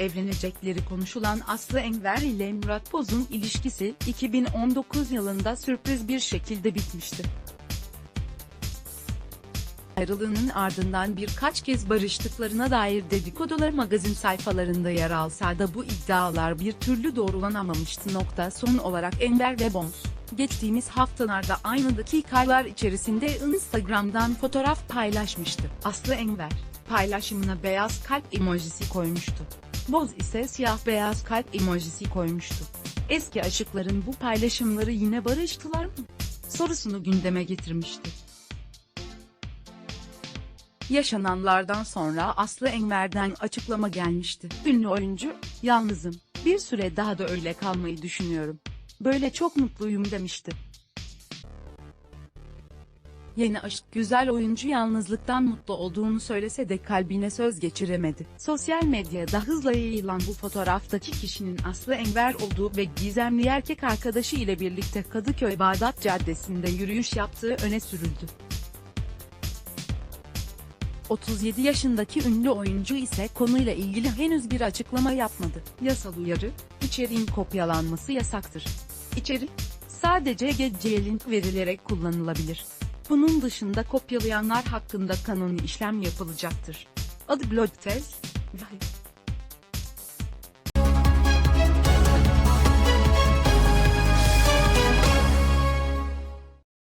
Evlenecekleri konuşulan Aslı Enver ile Murat Boz'un ilişkisi 2019 yılında sürpriz bir şekilde bitmişti. Ayrılığının ardından birkaç kez barıştıklarına dair dedikodular magazin sayfalarında yer alsa da bu iddialar bir türlü doğrulanamamıştı. Nokta son olarak Enver ve Boz, geçtiğimiz haftalarda aynı dakikalar içerisinde Instagram'dan fotoğraf paylaşmıştı. Aslı Enver, paylaşımına beyaz kalp emojisi koymuştu. Boz ise siyah beyaz kalp emojisi koymuştu. Eski aşıkların bu paylaşımları yine barıştılar mı? Sorusunu gündeme getirmişti. Yaşananlardan sonra Aslı Enver'den açıklama gelmişti. Ünlü oyuncu, yalnızım, bir süre daha da öyle kalmayı düşünüyorum. Böyle çok mutluyum demişti. Yeni aşk güzel oyuncu yalnızlıktan mutlu olduğunu söylese de kalbine söz geçiremedi. Sosyal medyada hızla yayılan bu fotoğraftaki kişinin Aslı Enver olduğu ve gizemli erkek arkadaşı ile birlikte Kadıköy Bağdat Caddesi'nde yürüyüş yaptığı öne sürüldü. 37 yaşındaki ünlü oyuncu ise konuyla ilgili henüz bir açıklama yapmadı. Yasal uyarı, içeriğin kopyalanması yasaktır. İçerik, sadece geceye link verilerek kullanılabilir. Bunun dışında kopyalayanlar hakkında kanuni işlem yapılacaktır. Adı Blogtest, Vay.